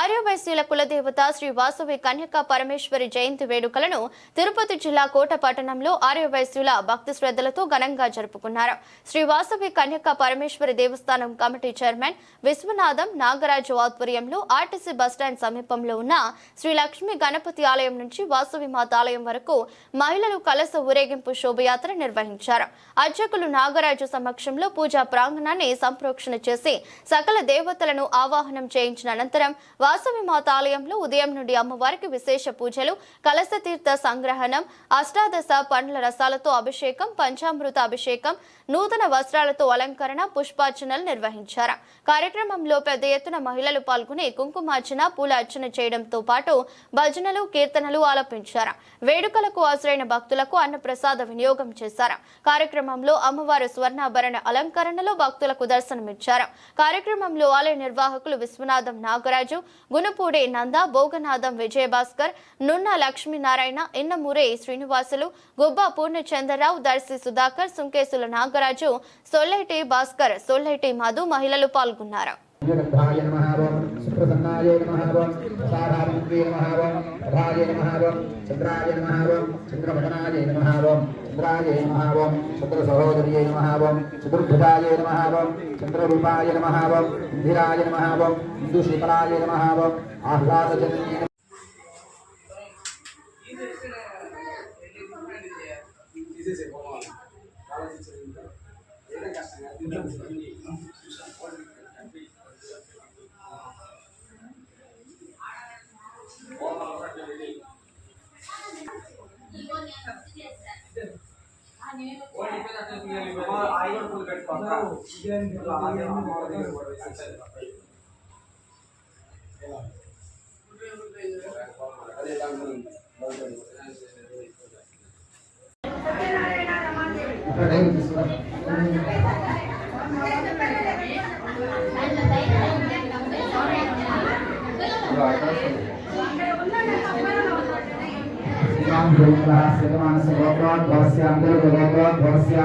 ఆర్యవైశ్యుల కులదేవత శ్రీ వాసవి కన్యకా పరమేశ్వరి జయంతి వేడుకలను తిరుపతి జిల్లా కోట పట్టణంలో ఆర్యవైశ్యుల భక్తి శ్రద్ధలతో ఘనంగా జరుపుకున్నారు. శ్రీ వాసవి కన్యకా పరమేశ్వరి దేవస్థానం కమిటీ చైర్మన్ విశ్వనాథం నాగరాజు ఆధ్వర్యంలో ఆర్టీసీ బస్టాండ్ సమీపంలో ఉన్న శ్రీ లక్ష్మీ గణపతి ఆలయం నుంచి వాసవి మాత ఆలయం వరకు మహిళలు కలస ఊరేగింపు శోభయాత్ర నిర్వహించారు. అర్చకులు నాగరాజు సమక్షంలో పూజా ప్రాంగణాన్ని సంప్రోక్షణ చేసి సకల దేవతలను ఆవాహనం చేయించిన అనంతరం వాసవి మాత ఆలయంలో ఉదయం నుండి అమ్మవారికి విశేష పూజలు కలశ తీర్థ సంగ్రహణం అష్టాదశ పండ్ల రసాలతో అభిషేకం పంచామృత అభిషేకం నూతన వస్త్రాలతో అలంకరణ పుష్పార్చనలు నిర్వహించారు. కార్యక్రమంలో పెద్ద ఎత్తున మహిళలు పాల్గొని కుంకుమార్చన పూల అర్చన చేయడంతో పాటు భజనలు కీర్తనలు ఆలపించారు. వేడుకలకు హాజరైన భక్తులకు అన్నప్రసాద వినియోగం చేశారు. కార్యక్రమంలో అమ్మవారు స్వర్ణాభరణ అలంకరణలో భక్తులకు దర్శనమిచ్చారు. కార్యక్రమంలో ఆలయ నిర్వాహకులు విశ్వనాథం నాగరాజు గుణపూడి నంద భోగనాథం విజయభాస్కర్ నున్న లక్ష్మీనారాయణ ఇన్నమూరే శ్రీనివాసులు గుబ్బా పూర్ణచంద్రరావు దర్శి సుధాకర్ సుంకేసుల నాగరాజు సొల్లెటి భాస్కర్ సొల్లెటి మధు మహిళలు పాల్గొన్నారు. యుగద్ధాయ నమః ఓం సుప్రసన్నాయ నమః ఓం సారావంతే నమః ఓం రాజే నమః ఓం చంద్రాయ నమః ఓం చంద్రవదనాయ నమః ఓం చంద్రాయ నమహావం చంద్ర సహోదర్యై నమహావం చతుర్భుజాయ నమహావం చంద్రరూపాయ నమహావం ఇందిరాయ నమహావం ఓం ఇందుశీతలాయ నమః ఓం मानस गोप्राट भवस्या अंदर गोप्राट भवस्या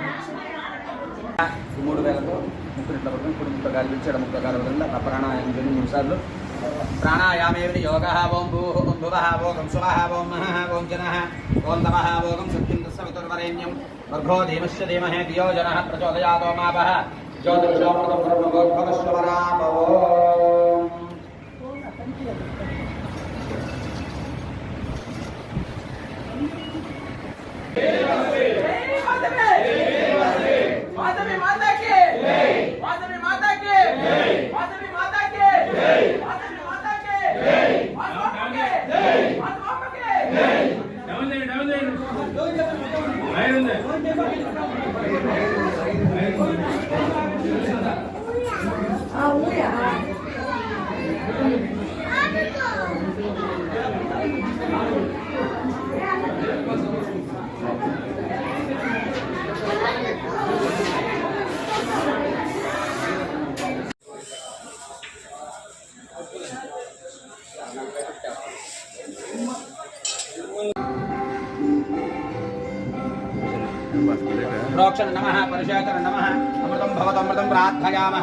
మూడు వేలతో ముక్కులు ఇట్లా పట్టుకుని ఇప్పుడు ముక్క గాలి విడిచాడు ముక్క గాలి వదిలిన అట్లా ప్రాణాయామం చేయండి మూడు సార్లు. ప్రాణాయామేమిటి? యోగ ఓం భూ ఓం భువ ఓం శువ ఓం మహ జన ఓం తమ ఓం సత్యం తస్సవితుర్వరేణ్యం వర్భో దేమశ్చ ధియో జన ప్రచోదయాతో మాపహ జ్యోతిషోమృతం ప్రోక్షణ నమ పరిశేఖర నమ అమృతం భవతమృతం ప్రార్థయామ.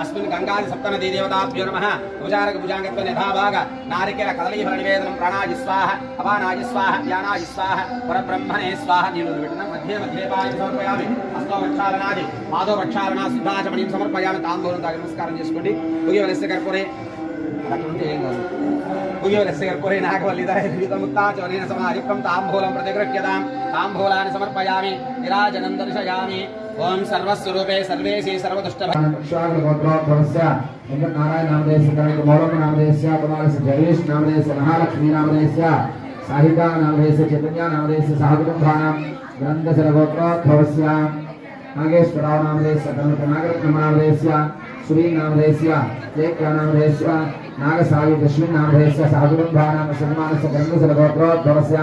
అస్మిన్ గంగాది సప్తనదీ దేవతాభ్యో నమ. ఉపచారక భుజాంగత్వ యథాభాగ. నారికేల కదలీఫల నివేదనం. ప్రాణాజి స్వాహ అపానాజి స్వాహ యానాజి స్వాహ పరబ్రహ్మణే స్వాహ. నీళ్ళు పెట్టిన మధ్య మధ్యే పాయం సమర్పయామి. హస్తో ప్రక్షాళనాది పాదో ప్రక్షాళన సిద్ధాచమణిం సమర్పయామి. తాంబూలం తాగి నమస్కారం చేసుకోండి. ఉగివలస్య కర్పూరే. అట్లుంటే ఏం కాదు. ఉగివలస్య కర్పూరే నాగవల్లిధరే వివిధముక్తా చోనేన తాంబూలం ప్రతిగృహ్యతాం తాంబూలాన్ని సమర్పయామి నిరాజనం దర్శయామి ఓం సర్వస్వరూపే సర్వేశీ సర్వదుష్ట విశ్వాగ గోత్రోద్భవస్య వెంకట నారాయణ నామధేస్య కనక మౌలమ నామదేశ కుమారస్య జగేష్ నామధేస్య మహాలక్ష్మీ నామధేస్య సాహికా నామదేశ చైతన్య నామధేస్య సహకుటుంబానాం श्री नाम रहस्य जय क्या नाम रहस्य नागसावी दशमी नाम साधुबंधा नाम सम्मान से गंध से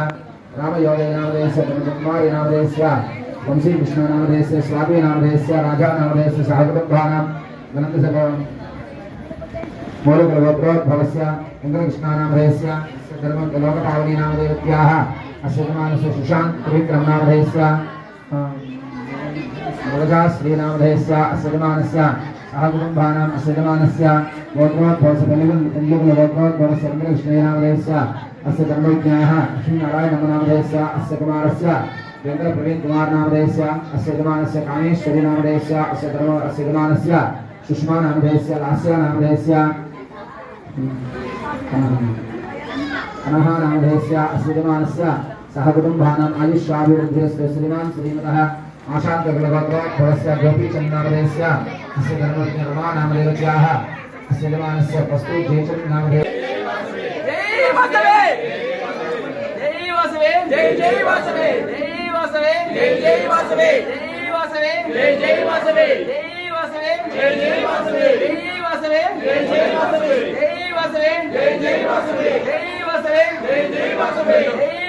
राम योगे नाम नाम नाम नाम राजा नाम साधुबंधा नाम गंध से मूल प्रभोत्रोद्भवस्य इंद्रकृष्णा नाम रहस्य नाम सुशांत मुरुगा श्रीनामधेयस्य असृजमानस्य सह कुटुम्बानाम् असृजमानस्य गोत्रोद्भवसलिगोत्रोद्भवसर्वविष्णुनामधेयस्य अस्य कर्मविज्ञाः श्रीनारायणनामधेयस्य अस्य कुमारस्य वेन्द्र प्रवीण कुमार नामधेयस्य अस्य यजमानस्य कामेश्वरी नामधेयस्य अस्य धर्म अस्य यजमानस्य सुषमा नामधेयस्य लास्या नामधेयस्य अस्य यजमानस्य सह कुटुम्बानाम् श्रीमान् श्रीमतः आशान्तगुणवत्वात् फलस्य गोपीचन्नामधेयस्य अस्य धर्मविज्ञरमा नामदेवत्याः अस्य यजमानस्य वस्तु जेचन् नामधेय Hey, what's up, hey?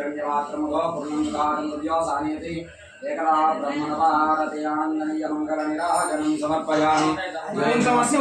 చైతన్యమాత్రముగా పూర్ణంకారముర్యాసానీతి ఏకదా బ్రహ్మణవారతయానందనీయ మంగళ నిరాజనం సమర్పయామి సమస్త